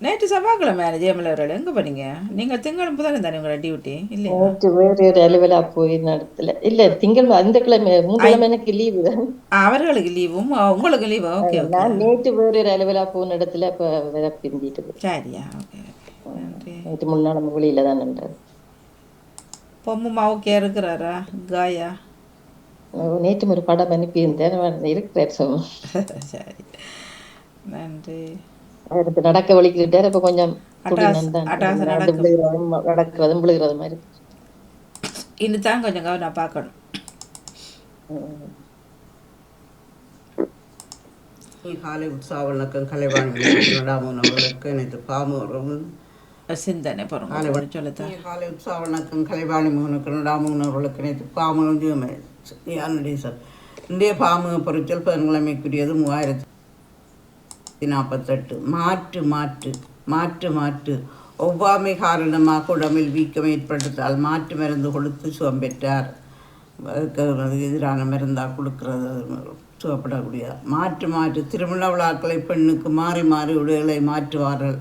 நேற்று செவ்வாய்க்கிழமை ஜெயமலவர்கள் எங்கே போனீங்க? நீங்கள் திங்களும் புதனும் தானே உங்களோட டியூட்டி இல்லையா? நேற்று வேறு ஒரு அலுவலா போய் நடத்தல. இல்ல திங்கள் அந்த கிழமை கிழமை எனக்கு லீவு அவர்களுக்கு லீவும் உங்களுக்கு லீவா ஓகே நான் நேற்று வேறு ஒரு அலுவலா போன இடத்துல இப்ப பிந்திட்டு போய். சரியா ஓகே நேற்று முன்னாள் நம்ம வெளியில தான் நின்றது பொம்முமா ஓகே இருக்கிறாரா காயா? நேற்று ஒரு படம் அனுப்பியிருந்தேன் இருக்கிறார். சரி. நன்றி. அவருக்கு நடக்க வலிக்கிட்டார் இப்ப கொஞ்சம் நடக்கிறதும் விழுகிறது மாதிரி. இன்னும் தான் கொஞ்சம் கவனம் பார்க்கணும். காலை உற்சாக வணக்கம் கலைவாணி எனது பாமுறவும் சிந்தனை போகிறோம் சொல்லுதான் காலை உற்சாக வணக்கம் கலைவாணி மோகனுக்கு நடாமன் அவர்களுக்கு எனது பாமுறம் யானுடைய இந்திய பாமுக பொருட்கள் பதினங்கிழமைக்குரியது மூவாயிரத்தி நாற்பத்தெட்டு. மாற்று மாற்று மாற்று மாற்று. ஒவ்வாமை காரணமாக உடம்பில் வீக்கம் ஏற்படுத்தால் மாற்று மருந்து கொடுத்து சுகம் பெற்றார். அதுக்கு எதிரான மருந்தாக கொடுக்கறது சுகப்படக்கூடிய. மாற்று மாற்று. திருமண விழாக்களை பெண்ணுக்கு மாறி மாறி உடைகளை மாற்றுவார்கள்.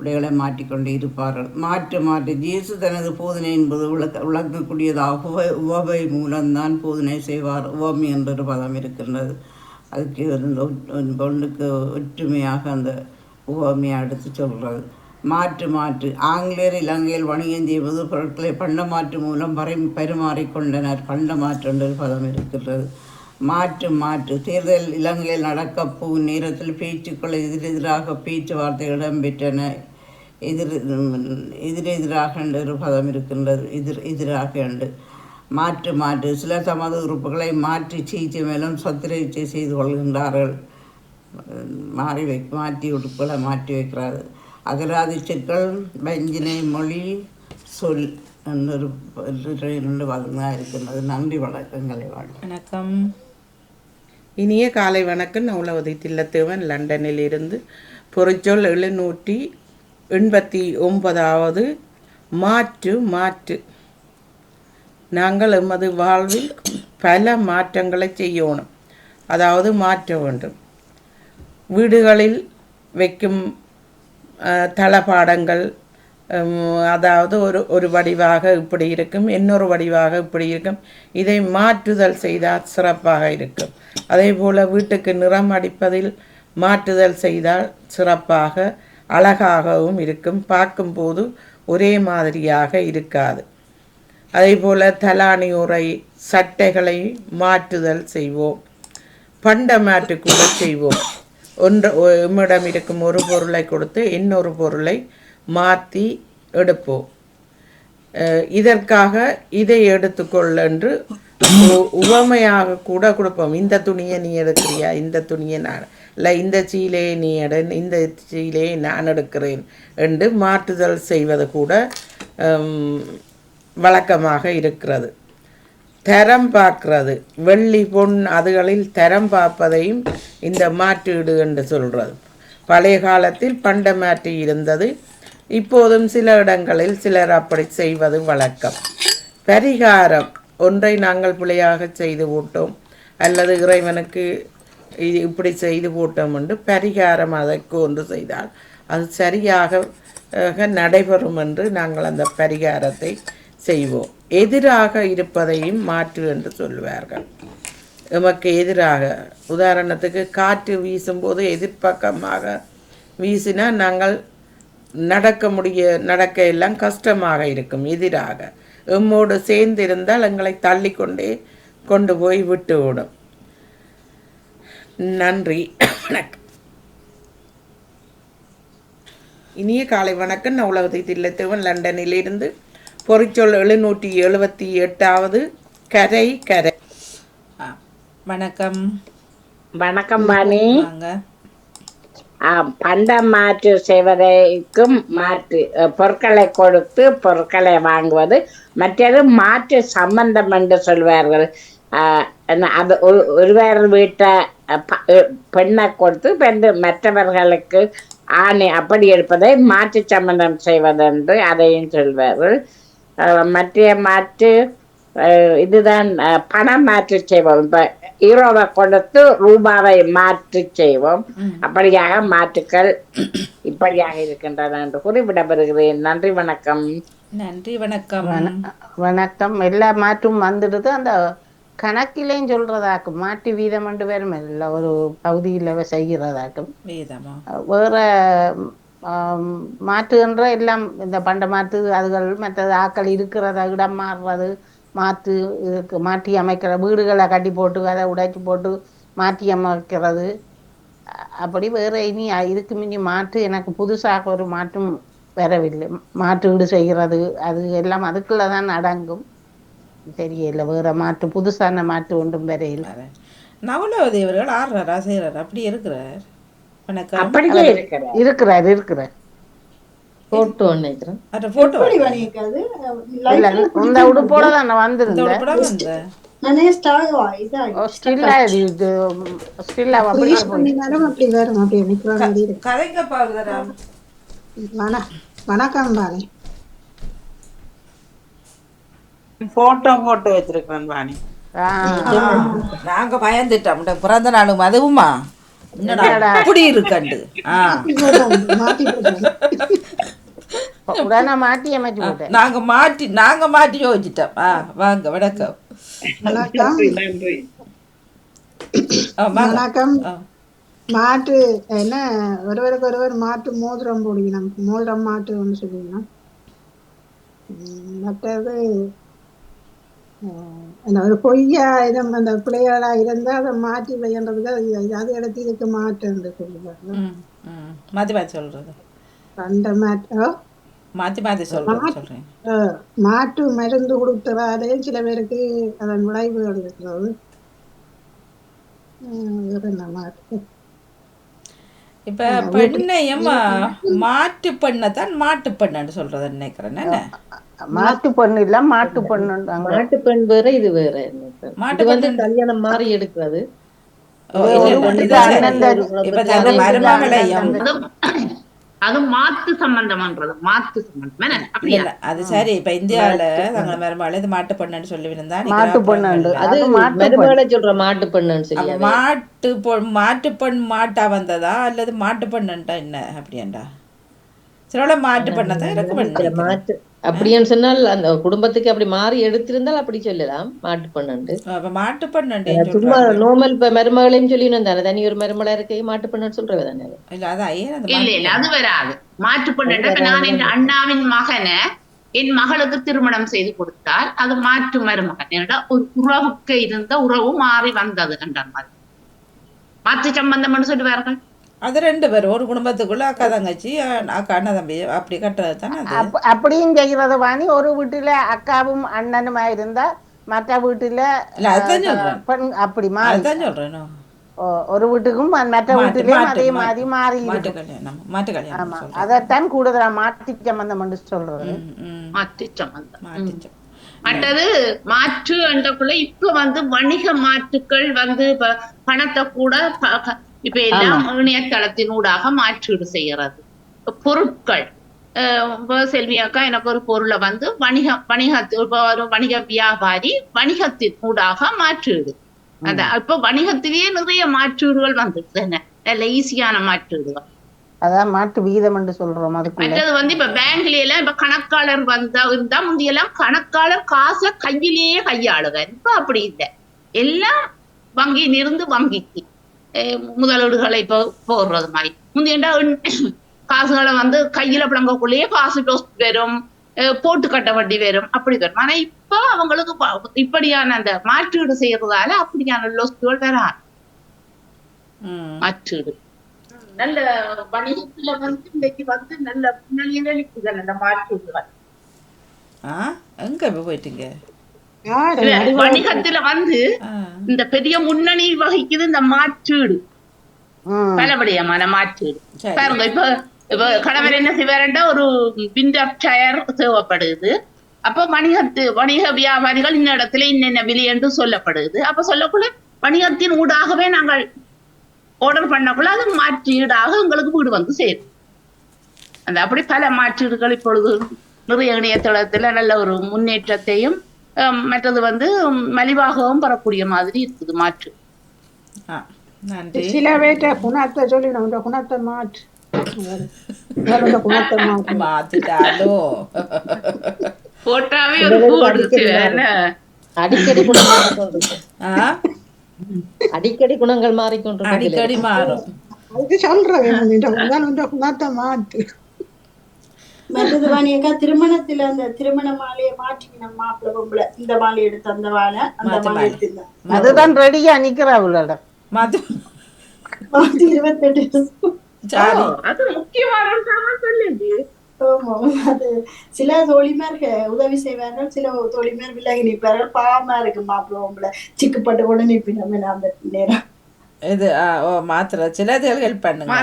உடைகளை மாற்றிக்கொண்டு இருப்பார்கள். மாற்று மாற்று. ஜீசு தனது போதனை என்பது விளக்க விளக்கக்கூடியதாக உவ உவவை மூலம்தான் போதனை செய்வார். உவமி என்றொரு பதம் இருக்கின்றது. அதுக்கு வந்து பொண்ணுக்கு ஒற்றுமையாக அந்த உவமையை எடுத்து சொல்கிறது மாற்று மாற்று. ஆங்கிலேயர் இலங்கையில் வணிகம் செய்வது பொருட்களை பண்ட மாற்று மூலம் பரி பரிமாறிக்கொண்டனர் பண்ட மாற்று என்று பதம் இருக்கின்றது. மாற்று மாற்று. தேர்தல் இலங்கையில் நடக்கப் போகும் நேரத்தில் பேச்சுக்கள் எதிரெதிராக பேச்சுவார்த்தை இடம்பெற்றன. எதிர் எதிரெதிராக என்று ஒரு பதம் இருக்கின்றது. எதிர் எதிராக என்று. மாற்று மாற்று சில சமத உறுப்புகளை மாற்றி சிகிச்சை மேலும் சத்திரைச்சை செய்து கொள்கின்றார்கள். மாறி வை மாற்றி உறுப்புகளை மாற்றி வைக்கிறார்கள். அகராதி சொற்கள் வஞ்சினை மொழி சொல் என்று இரண்டு இருக்கின்றது. நன்றி வணக்கங்களை வணக்கம். இனிய காலை வணக்கம். நவுலவதி தில்லத்தேவன். லண்டனில் இருந்து பொறிச்சொல் எழுநூற்றி எண்பத்தி ஒன்பதாவது மாற்று மாற்று. நாங்கள் எமது வாழ்வில் பல மாற்றங்களை செய்யணும். அதாவது மாற்ற வேண்டும். வீடுகளில் வைக்கும் தளபாடங்கள் அதாவது ஒரு ஒரு வடிவாக இப்படி இருக்கும் இன்னொரு வடிவாக இப்படி இருக்கும். இதை மாற்றுதல் செய்தால் சிறப்பாக இருக்கும். அதே போல் வீட்டுக்கு நிறம் அடிப்பதில் மாற்றுதல் செய்தால் சிறப்பாக அழகாகவும் இருக்கும். பார்க்கும்போது ஒரே மாதிரியாக இருக்காது. அதே போல் தலாணி உரை சட்டைகளை மாற்றுதல் செய்வோம். பண்டை மாற்று கூட செய்வோம். ஒன்று இம்மிடம் எம்மிடம் இருக்கும் ஒரு பொருளை கொடுத்து இன்னொரு பொருளை மாற்றி எடுப்போம். இதற்காக இதை எடுத்துக்கொள் என்று உ- உவமையாக கூட கொடுப்போம். இந்த துணியை நீ எடுக்கிறியா? இந்த துணியை நான் இல்லை இந்த சீலையை நீ எடு இந்த சீலையை நான் எடுக்கிறேன் என்று மாற்றுதல் செய்வது கூட வழக்கமாக இருக்கிறது. தரம் பார்க்கறது. வெள்ளி பொன் அதுகளில் தரம் பார்ப்பதையும் இந்த மாற்றீடு என்று சொல்கிறது பழைய காலத்தில் பண்ட மாற்றி இருந்தது. இப்போதும் சில இடங்களில் சிலர் அப்படி செய்வது வழக்கம். பரிகாரம் ஒன்றை நாங்கள் பிழையாக செய்து போட்டோம் அல்லது இறைவனுக்கு இது இப்படி செய்து போட்டோம் என்று பரிகாரம் அதற்கு ஒன்று செய்தால் அது சரியாக நடைபெறும் என்று நாங்கள் அந்த பரிகாரத்தை செய்வோம். எதிராக இருப்பதையும் மாற்று என்று சொல்வார்கள் எமக்கு எதிராக உதாரணத்துக்கு காற்று வீசும்போது எதிர்ப்பக்கமாக வீசினா நாங்கள் நடக்க முடிய நடக்க எல்லாம் கஷ்டமாக இருக்கும் எதிராக. எம்மோடு சேர்ந்து இருந்தால் எங்களை தள்ளிக்கொண்டே கொண்டு போய் விட்டு விடும். நன்றி. வணக்கம். இனிய காலை வணக்கம். நான் உலகத்தை தில்லத்தேவன் லண்டனிலிருந்து பொறிச்சொல் எழுநூற்றி எழுபத்தி எட்டாவது கரை கரை. வணக்கம். வணக்கம் ஆ, பண்டம் மாற்று செய்வதற்கும் மாற்று பொருட்களை கொடுத்து பொருட்களை வாங்குவது மற்றது மாற்று சம்பந்தம் என்று சொல்வார்கள். அது ஒரு ஒருவர் வீட்டை பெண்ணை கொடுத்து பெண் மற்றவர்களுக்கு ஆணை அப்படி எடுப்பதை மாற்று சம்பந்தம் செய்வதென்று அதையும் சொல்வார்கள். மற்ற மாற்று இதுதான் பணம் மாற்று செய்வோம். இப்ப ஈரோவை கொடுத்து ரூபாவை மாற்றி செய்வோம். அப்படியாக மாற்றுக்கள் இப்படியாக இருக்கின்றன என்று கூறி விடப்பெறுகிறேன் நன்றி வணக்கம். நன்றி வணக்கம். வணக்கம். எல்லா மாற்றும் வந்துடுது. அந்த கணக்கிலையும் சொல்றதாக்கும். மாட்டு வீதம் ரெண்டு பேரும் இல்லை ஒரு பகுதியில் செய்கிறதாக்கும். வேதமா? வேற மாற்றுகின்ற எல்லாம் இந்த பண்ட மாற்று அதுகள் மற்றது ஆக்கள் இருக்கிறத இடம் மாறுறது மாற்று இதுக்கு மாற்றி அமைக்கிற வீடுகளை கட்டி போட்டு அதை உடைச்சி போட்டு மாற்றி அமைக்கிறது. அப்படி வேறு இனி இதுக்கு மிஞ்சி மாற்று எனக்கு புதுசாக ஒரு மாற்றும் வரவில்லை. மாற்று வீடு செய்கிறது அது எல்லாம் அதுக்குள்ளே தான் அடங்கும். தெரியல வேறு மாற்று புதுசான மாற்று ஒன்றும் வரையில் நவலவதி அவர்கள் ஆடுறாரா செய்கிறார் அப்படி இருக்கிறார். வணக்கம். அப்படியே இருக்கிறார் இருக்கிறார். போட்டோ நினைக்கிறேன் போட்டோ இந்த உடுப்போட தான் நான் வந்திருந்தேன். வணக்கம் வச்சிருக்கிறேன் வாணி நாங்க பயந்துட்டோம். பிறந்த நாளும் அதுவுமா? என்னடா? அப்படி இருக்கண்டு ஆ. மாத்தி போட்டோம் உடனே மாட்டி அமைச்சு போட்டேன். நாங்க மாட்டி நாங்க மாட்டி யோசிச்சிட்டோம். ஆ வாங்க வணக்கம். வணக்கம். மாட்டு என்ன ஒருவருக்கு ஒருவர் மாட்டு மோதிரம் போடுவினோம் மோதிரம் மாட்டு ஒன்று சொல்லுவினோம் மற்றது ஒரு பொய்யா இடம் அந்த பிள்ளைகளா இருந்தா அதை மாற்றி வைன்றதுக்கு அது எடுத்து இதுக்கு என்று சொல்லுவாங்க. மாத்தி மாத்தி சொல்றது. அந்த மாட்டோ மாத்தி மாத்தி சொல்றேன். மாட்டு மருந்து கொடுத்ததாலே சில பேருக்கு அதன் விளைவுகள் இருக்கிறது இப்ப பெண்ணையும் மாட்டு பெண்ணை தான் மாட்டு பெண்ணு சொல்றது நினைக்கிறேன். மாட்டு பொண்ணு இல்ல மாட்டு பொண்ணுன்றாங்க. மாட்டு பெண் வேற இது வேற. மாட்டு இது வந்து கல்யாணம் மாறி எடுக்கிறது. இப்ப தங்க மருமகளையும் அது மாத்து சம்பந்தம்ன்றது. மாத்து சம்பந்தம். என்ன? இல்ல அப்படியா? இல்ல அது சரி. இப்ப இந்தியாவுல தங்க மருமகளை இது மாட்டு பெண்ணுன்னு சொல்லி இருந்தா மாட்டு பொண்ணு அது மருமகளை சொல்ற மாட்டு பெண்ணுன்னு சொல்லி மாட்டு பொ- மாட்டு பெண் மாட்டா வந்ததா அல்லது மாட்டு பெண்ணுன்ட்டா என்ன? அப்படியாண்டா. சில மாட்டு பெண்ணை தான் இருக்க பெண் மாட்டு அப்படின்னு சொன்னால் அந்த குடும்பத்துக்கு அப்படி மாறி எடுத்திருந்தால் அப்படி சொல்லலாம். மாட்டு பெண்ணுண்டு. அப்ப மாட்டு பெண்ணு சும்மா நார்மல் இப்ப மருமகளையும் சொல்லி தானே? தனி ஒரு மருமகளா இருக்க மாட்டு பெண்ணுன்னு சொல்றவே தானே. இல்ல இல்ல இல்ல அது வராது. மாற்று பொண்ணு நான் என் அண்ணாவின் மகனை என் மகளுக்கு திருமணம் செய்து கொடுத்தால் அது மாற்று மருமகன். என்னடா ஒரு உறவுக்கு இருந்த உறவு மாறி வந்தது என்ற மாதிரி. மாற்று சம்பந்தம்னு சொல்லுவார்கள். அது ரெண்டு பேரும். ஒரு குடும்பத்துக்குள்ள அக்கா தங்கச்சி அக்கா அண்ணா தம்பி அப்படி கட்டுறது தானே அப்படியும் செய்கிறது வாணி. ஒரு வீட்டுல அக்காவும் அண்ணனுமா இருந்தா மற்ற வீட்டுல. பெண் அப்படி மாறி. அதுதான் சொல்றேன் ஒரு வீட்டுக்கும் மற்ற மாட்டு- வீட்டிலையும் மாட்டு- அதே மாட்டு- மாதிரி மாறி மாட்டு மாட்டு ஆமா. சொல்றேன். அதைத்தான் கூடுதலா மாட்டி சம்பந்தம் என்று சொல்றது. ம், ம். மாற்று சம்பந்தம். மற்றது மாற்று என்றக்குள்ள இப்ப வந்து வணிக மாற்றுக்கள் வந்து பணத்தை கூட இப்ப எல்லாம் இணையதளத்தினூடாக மாற்றீடு செய்யறது பொருட்கள் செல்வி அக்கா எனக்கு ஒரு பொருளை வந்து வணிக வணிகத்து இப்ப ஒரு வணிக வியாபாரி வணிகத்தின் ஊடாக மாற்றீடு அந்த இப்ப வணிகத்திலேயே நிறைய மாற்றீடுகள் வந்துடுது என்ன நல்ல ஈஸியான மாற்றீடுகள். அதான் மாட்டு வீதம் என்று சொல்றோம் மற்றது வந்து இப்ப பேங்க்ல எல்லாம் இப்ப கணக்காளர் வந்தா இருந்தா முந்தியெல்லாம் கணக்காளர் காசை கையிலேயே கையாளுவார் இப்ப அப்படி இல்லை. எல்லாம் வங்கியில் இருந்து வங்கிக்கு. முதலீடுகளை இப்போ போடுறது மாதிரி முந்தியண்டா காசுகளை வந்து கையில பிளங்கக்குள்ளேயே காசு டோஸ் வரும் போட்டு கட்ட வட்டி வரும் அப்படி வரும் ஆனா இப்ப அவங்களுக்கு இப்படியான அந்த மாற்றீடு செய்யறதால அப்படியான லொஸ்டுகள் வராது. மாற்றீடு நல்ல வணிகத்துல வந்து இன்னைக்கு வந்து நல்ல முன்னணியில நிக்குது அந்த மாற்றீடுகள் ஆ எங்க போயிட்டீங்க வணிகத்துல வந்து. இந்த பெரிய முன்னணி வகிக்குது இந்த மாற்றீடு. பலபடியமான மாற்றீடு. பாருங்க இப்ப இப்ப கணவர் என்ன செய்வாருன்னா ஒரு விண்டர் டயர் தேவைப்படுது அப்ப வணிகத்து வணிக வியாபாரிகள் இந்த இடத்துல இன்னென்ன விலை என்று சொல்லப்படுது அப்ப சொல்லக்குள்ள வணிகத்தின் ஊடாகவே நாங்கள் ஆர்டர் பண்ணக்குள்ள அது மாற்றீடாக எங்களுக்கு வீடு வந்து சேரும் அந்த அப்படி பல மாற்றீடுகள் இப்பொழுது நிறைய இணையதளத்துல நல்ல ஒரு முன்னேற்றத்தையும் மற்றது வந்து மலிவாகவும் பெறக்கூடிய மாதிரி இருக்குது மாற்று. சில பேர்ட்ட குணத்தை இந்த குணத்தை மாற்று. மாத்திட்டாலோ போட்டாவே? அடிக்கடி அடிக்கடி குணங்கள் மாறிக்கொண்டிருக்கு அடிக்கடி மாறும். அது சொல்றேன் குணத்தை மாற்று. மற்றது வாணியக்கா திருமணத்துல அந்த திருமண மாலையை மாற்றிக்கணும் மாப்பிள்ளை பொம்பளை. இந்த மாலை எடுத்து அந்த வாழை அந்த மாலை. எடுத்து அதுதான் ரெடியா நிக்கிறா அவளோட மாத்து மாத்தி இருபத்தெட்டு அது முக்கியமான சில தோழிமார் உதவி செய்வார்கள் சில தோழிமார் விலகி நிற்பார்கள். பாவமா இருக்கு மாப்பிள்ளை பொம்பளை. சிக்குப்பட்டு கூட நிற்பினோம் அந்த நேரம். இது மாத்திர. சிலதுகள் ஹெல்ப் பண்ணுங்க.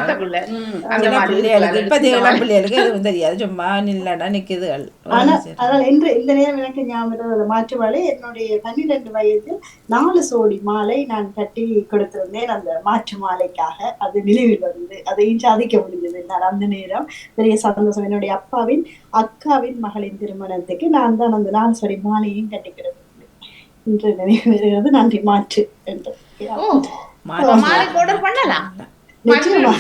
சில பிள்ளைகளுக்கு. இளம் பிள்ளைகளுக்கு எதுவும் தெரியாது. சும்மா நில்லடா நிக்குதுகள் ஆனா அதனால் இன்று இந்த நேரம் எனக்கு ஞாபகம் வருது. மாற்று மாலை என்னுடைய பன்னிரண்டு வயதில் நாலு சோடி மாலை நான் கட்டி கொடுத்திருந்தேன். அந்த மாற்று மாலைக்காக அது நினைவில் வந்து அதையும் சாதிக்க முடிஞ்சது நான் அந்த நேரம். பெரிய சந்தோஷம். என்னுடைய அப்பாவின் அக்காவின் மகளின் திருமணத்துக்கு நான் தான் அந்த நாலு சோடி மாலையும் கட்டி கொடுத்தேன் இன்று நினைவு வருகிறது. நன்றி மாற்று என்று. மாற்று மாலை order பண்ணலாம். நிச்சயமா.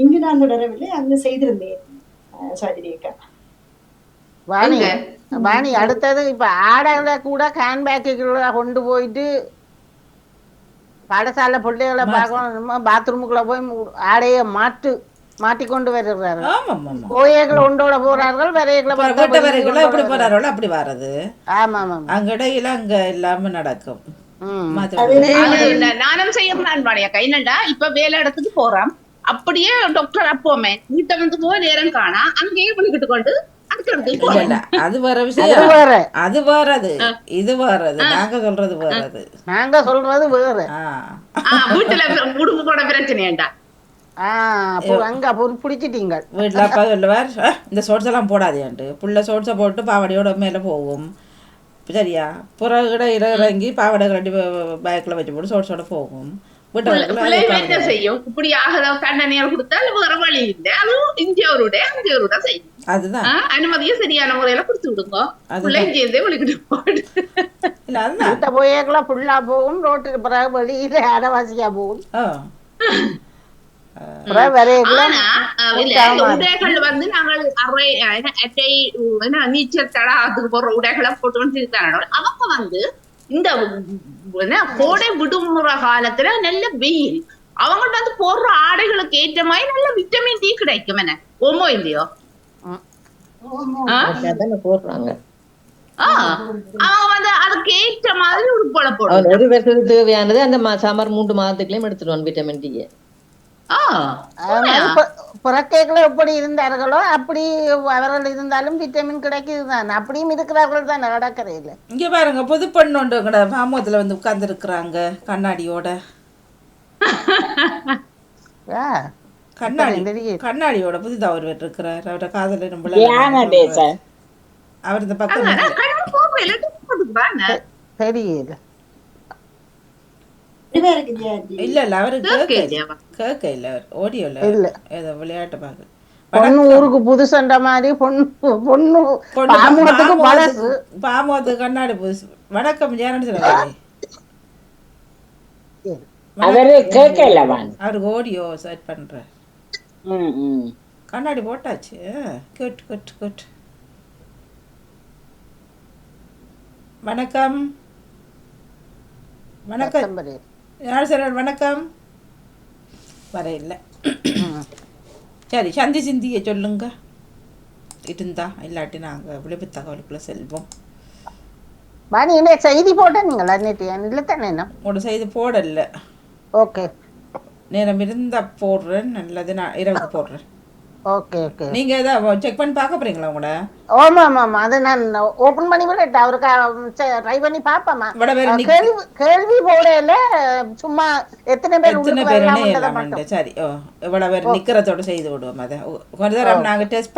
இங்கு நான் தொடரவில்லை அங்கு செய்திருந்தேன் அக்கா. வாணி வாணி அடுத்தது இப்ப ஆடைகளை கூட ஹேண்ட் பேக்குக்குள்ள கொண்டு போயிட்டு பாடசாலை பிள்ளைகளை பார்க்கணும் பாத்ரூமுக்குள்ள போய் ஆடைய மாட்டு மாட்டி கொண்டு வருகிறார்கள் கோயைகள் ஒன்றோட போறார்கள் வரையகளை வீட்டு வரைக்கும் எப்படி போறாரோ அப்படி வர்றது. ஆமா ஆமா அங்க இடையில அங்க எல்லாமே நடக்கும். நானும் செய்யறான் பாடியாக்கா என்னடா இப்ப வேலை இடத்துக்கு போறான் அப்படியே டாக்டர் அப்போமே வீட்டை வந்து போய் நேரம் காணா. அங்கேயே விழுக்கிட்டு கொண்டு அது வேற அது விஷயம். வேற. அது வேறது. இது வேறது. நாங்க சொல்றது வேறது. நாங்க சொல்றது வேற. வீட்டுல உடுப்பு போட பிரச்சனையாண்டா அங்க பிடிச்சிட்டீங்க. வீட்டில் அப்பா சொல்லுவார் "அஹ், இந்த சோட்ஸ் எல்லாம் போடாதேன்ட்டு. புள்ள சோட்ஸை போட்டு பாவாடையோட மேலே போகும் சரியா புறகிட இறங்கி பாவாடை கட்டி பேக்கில் வச்சு போட்டு போகும் இந்தியாவருடைய அங்கேயோட செய்யும் அதுதான் அனுமதியை சரியான முறையில கொடுத்து விடுங்க போகும் ரோட்டுக்கு பிறகு வெளியில அடவாசியா போகும் உடைகள் வந்து நாங்கள் அரை அட்டை நீச்சல் தடாகத்துக்கு போற உடைகளை போட்டு வந்து இருக்காங்க அவங்க வந்து இந்த கோடை விடுமுறை காலத்துல நல்ல வெயில். அவங்கள்ட்ட வந்து போடுற ஆடைகளுக்கு ஏற்ற மாதிரி நல்ல விட்டமின் டி கிடைக்கும். என்ன? ஓமோ இல்லையோ? போடுறாங்க. அவங்க ஒரு வருஷத்துக்கு தேவையானது அந்த சமர் மூன்று மாதத்துக்குள்ளேயும் எடுத்துருவான் விட்டமின் டி புறக்கேக்கில் எப்படி இருந்தார்களோ அப்படி அவர்கள் இருந்தாலும் விட்டமின் கிடைக்குது தான். அப்படியும் இருக்கிறார்கள் தான் நடக்கறையில். இங்கே பாருங்க புது பெண்ணு ஒன்று கூட மாமூத்தில் வந்து உட்காந்துருக்குறாங்க கண்ணாடியோட. கண்ணாடி. கண்ணாடியோட புதிதாக ஒருவர் இருக்கிறார். அவரோட காதல தேசம் அவர் இந்த பக்கம் தெரியல. இல்ல இல்ல அவரு கேட்க இல்ல அவர் ஆடியோல இல்ல. ஏதோ விளையாட்டு பார்க்க பொண்ணு ஊருக்கு புதுசண்ட மாதிரி பொண்ணு பொண்ணு பாமுகத்துக்கு பழசு பாமோத்து கண்ணாடி புதுசு வணக்கம் ஜானடி சொல்லுவாரு அவரு அவருக்கு ஆடியோ செட் பண்றார் கண்ணாடி போட்டாச்சு குட் குட் குட் வணக்கம் வணக்கம் சார் வணக்கம். வர இல்லை. சரி சந்தி சிந்தியை சொல்லுங்க. இருந்தா இல்லாட்டி நாங்கள் விளைவு தகவலுக்குள்ள செல்வோம். என்ன செய்தி போட்ட? நீங்களா நேற்று இல்லை தானே உங்களோட செய்து போடல. ஓகே. நேரம் இருந்தா போடுறேன். நல்லது நான் இரவுக்கு போடுறேன். ஓகே ஓகே நீங்க ஏதாவது செக் பண்ணி பார்க்க போறீங்களா உங்களோட? ஆமா ஆமா ஆமா. அது நான் ஓபன் பண்ணி விடட்டா அவருக்கு ட்ரை பண்ணி பாப்பாமா கேள்வி கேள்வி போடையில சும்மா எத்தனை பேர் எத்தனை மட்டும். சரி. ஓ இவ்வளவு பேர் நிக்கிறதோட செய்து விடுவோம் அதை. நாங்க டெஸ்ட்